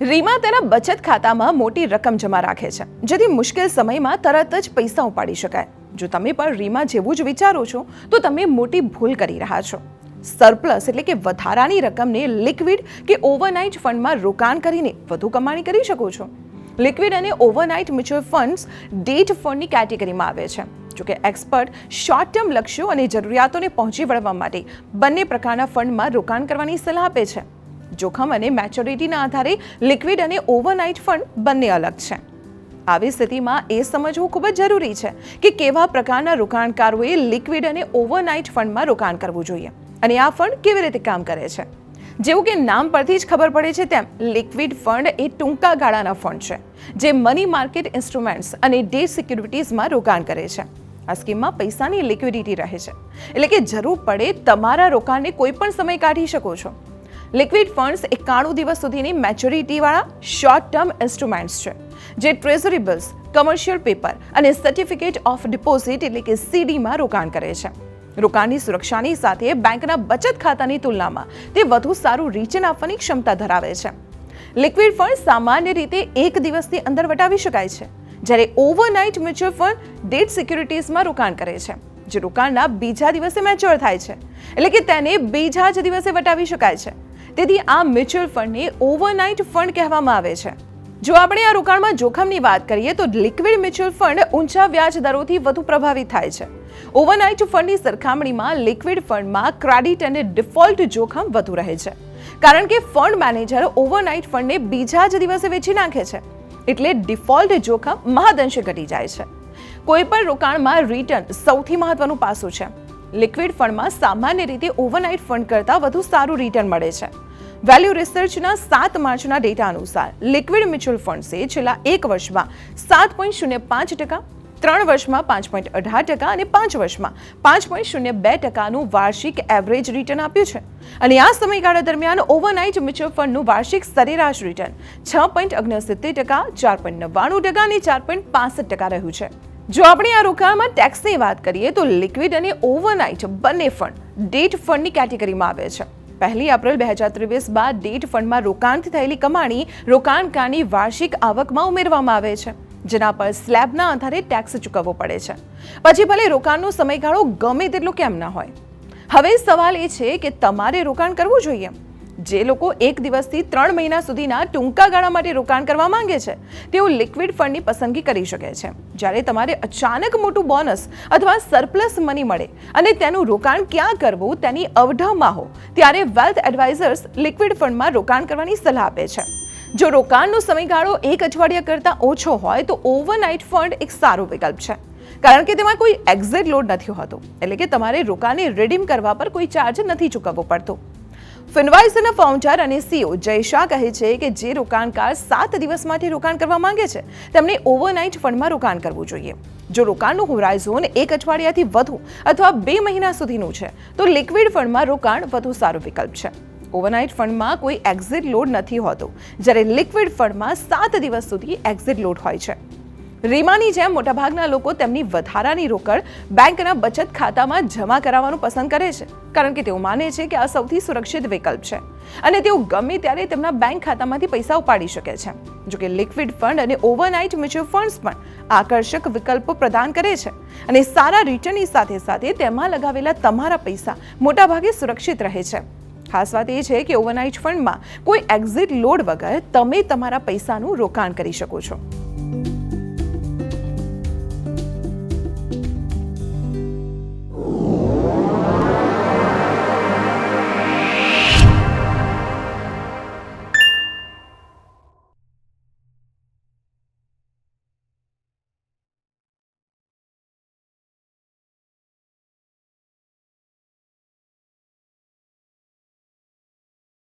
રીમા તેના બચત ખાતામાં મોટી રકમ જમા રાખે છે, જેથી મુશ્કેલ સમયમાં તરત જ પૈસા ઉપાડી શકાય. જો તમે પણ રીમા જેવું જ વિચારો છો, તો તમે મોટી ભૂલ કરી રહ્યા છો. સરપ્લસ એટલે કે વધારાની રકમને લિક્વિડ કે ઓવરનાઇટ ફંડમાં રોકાણ કરીને વધુ કમાણી કરી શકો છો. લિક્વિડ અને ઓવરનાઇટ મ્યુચ્યુઅલ ફંડ્સ ડેટ ફંડની કેટેગરીમાં આવે છે જોકે એક્સપર્ટ શોર્ટ ટર્મ લક્ષ્યો અને જરૂરિયાતોને પહોંચી વળવા માટે બંને પ્રકારના ફંડમાં રોકાણ કરવાની સલાહ આપે છે. જોખમ અને મેચ્યોરિટીના આધારે લિક્વિડ અને ઓવરનાઇટ ફંડ બંને અલગ છે. આવી સ્થિતિમાં એ સમજવું ખૂબ જ જરૂરી છે કે કેવા પ્રકારના રોકાણકારોએ લિક્વિડ અને ઓવરનાઇટ ફંડમાં રોકાણ કરવું જોઈએ અને આ ફંડ કેવી રીતે કામ કરે છે. જેવું કે નામ પરથી જ ખબર પડે છે તેમ લિક્વિડ ફંડ એ ટૂંકા ગાળાના ફંડ છે, જે મની માર્કેટ ઇન્સ્ટ્રુમેન્ટ્સ અને ડેટ સિક્યુરિટીઝમાં રોકાણ કરે છે. આ સ્કીમમાં પૈસાની લિક્વિડિટી રહે છે. એટલે કે જરૂર પડે તમારા રોકાણને કોઈ પણ સમય કાઢી શકો છો. લિક્વિડ ફંડ્સ એકાણું દિવસ સુધીની મેચ્યોરિટીવાળા શોર્ટ ટર્મ ઇન્સ્ટ્રુમેન્ટ્સ છે, જે ટ્રેઝરી બિલ્સ કમર્શિયલ પેપર અને સર્ટિફિકેટ ઓફ ડિપોઝિટ એટલે કે સીડીમાં રોકાણ કરે છે. રોકાણની સુરક્ષાની સાથે બેંકના બચત ખાતાની તુલનામાં તે વધુ સારું રિટર્ન આપવાની ક્ષમતા ધરાવે છે. લિક્વિડ ફંડ સામાન્ય રીતે એક દિવસની અંદર વટાવી શકાય છે, જ્યારે ઓવરનાઇટ મ્યુચ્યુઅલ ફંડ ડેટ સિક્યુરિટીઝમાં રોકાણ કરે છે, જે રોકાણના બીજા દિવસે મેચ્યોર થાય છે, એટલે કે તેને બીજા જ દિવસે વટાવી શકાય છે. તેથી આ મ્યુચ્યુઅલ ફંડને ઓવરનાઇટ ફંડ કહેવામાં આવે છે. જો આપણે આ રોકાણમાં જોખમની વાત કરીએ તો લિક્વિડ મ્યુચ્યુઅલ ફંડ ઊંચા વ્યાજ દરોથી વધુ પ્રભાવિત થાય છે. ઓવરનાઇટ ફંડની સરખામણીમાં લિક્વિડ ફંડમાં ક્રેડિટ અને ડિફોલ્ટ જોખમ વધુ રહે છે. કારણ કે ફંડ મેનેજર ઓવરનાઇટ ફંડને બીજા જ દિવસે વેચી નાખે છે. એટલે ડિફોલ્ટ જોખમ મહદઅંશે ઘટી જાય છે. કોઈ પણ રોકાણમાં રિટર્ન સૌથી મહત્વનું પાસું છે. લિક્વિડ ફંડમાં સામાન્ય રીતે ઓવરનાઇટ ફંડ કરતાં વધુ સારું રિટર્ન મળે છે. વેલ્યુ રિસર્ચના સાત માર્ચના ડેટા અનુસાર લિક્વિડ મ્યુચ્યુઅલ ફંડ્સે છેલ્લા એક વર્ષમાં સાત પોઈન્ટ શૂન્ય પાંચ ટકા, ત્રણ વર્ષમાં પાંચ પોઈન્ટ અઢાર ટકા અને પાંચ વર્ષમાં પાંચ પોઈન્ટ શૂન્ય બે ટકાનું વાર્ષિક એવરેજ રિટર્ન આપ્યું છે. અને આ સમયગાળા દરમિયાન ઓવરનાઇટ મ્યુચ્યુઅલ ફંડનું વાર્ષિક સરેરાશ રિટર્ન છ પોઈન્ટ ઓગણસિત્તેર ટકા, ચાર પોઈન્ટ નવ્વાણું ટકા અને ચાર પોઈન્ટ પાસઠ ટકા રહ્યું છે. જો આપણે આ રોકાણમાં ટેક્સની વાત કરીએ તો લિક્વિડ અને ઓવરનાઇટ બંને ફંડ ડેટ ફંડની કેટેગરીમાં આવે છે. પહેલી એપ્રિલ બે હજાર ત્રેવીસ બાદ ડેટ ફંડમાં રોકાણથી થયેલી કમાણી રોકાણકારની વાર્ષિક આવકમાં ઉમેરવામાં આવે છે, જેના પર સ્લેબના આધારે ટેક્સ ચૂકવવો પડે છે. પછી ભલે રોકાણનો સમયગાળો ગમે તેટલો કેમ ના હોય. હવે સવાલ એ છે કે તમારે રોકાણ કરવું જોઈએ. જે લોકો એક દિવસથી ત્રણ મહિના સુધીના ટૂંકા ગાળા માટે રોકાણ કરવા માંગે છે, તેઓ લિક્વિડ ફંડની પસંદગી કરી શકે છે. જ્યારે તમારે અચાનક મોટું બોનસ અથવા સરપ્લસ મની મળે અને તેનું રોકાણ ક્યાં કરવું તેની અવઢવમાં હો, ત્યારે વેલ્થ એડવાઇઝર્સ લિક્વિડ ફંડમાં રોકાણ કરવાની સલાહ આપે છે. જો રોકાણનો સમયગાળો એક અઠવાડિયા કરતાં ઓછો હોય, તો ઓવરનાઇટ ફંડ એક સારો વિકલ્પ છે. કારણ કે તેમાં કોઈ એક્ઝેટ લોડ નથી હોતો. એટલે કે તમારે રોકાણને રિડીમ કરવા પર કોઈ ચાર્જ નથી ચૂકવવો પડતો. ફિનવાઇઝના ફાઉન્ડર અને સીઓ જય શાહ કહે છે કે જે રોકાણકાર સાત દિવસ માટે રોકાણ કરવા માંગે છે તેમણે ઓવરનાઇટ ફંડમાં રોકાણ કરવું જોઈએ. જો રોકાણનું હોરાઇઝોન એક અઠવાડિયાથી વધુ અથવા બે મહિના સુધીનું છે, તો લિક્વિડ ફંડમાં રોકાણ વધુ સારો વિકલ્પ છે. ઓવરનાઇટ ફંડમાં કોઈ એક્ઝિટ લોડ નથી હોતો, જ્યારે લિક્વિડ ફંડમાં સાત દિવસ સુધી એક્ઝિટ લોડ હોય છે. રીમાની જેમ મોટાભાગના લોકો તેમની વધારાની રોકડ બેંકના બચત ખાતામાં જમા કરાવવાનું પસંદ કરે છે. કારણ કે તેઓ માને છે કે આ સૌથી સુરક્ષિત વિકલ્પ છે અને તેઓ ગમે ત્યારે તેમના બેંક ખાતામાંથી પૈસા ઉપાડી શકે છે. જોકે લિક્વિડ ફંડ અને ઓવરનાઇટ મ્યુચ્યુઅલ ફંડ્સ પણ આકર્ષક વિકલ્પો પ્રદાન કરે છે અને સારા રિટર્નની સાથે સાથે તેમાં લગાવેલા તમારા પૈસા મોટાભાગે સુરક્ષિત રહે છે. ખાસ વાત એ છે કે ઓવરનાઇટ ફંડમાં કોઈ એક્ઝિટ લોડ વગર તમે તમારા પૈસાનું રોકાણ કરી શકો છો.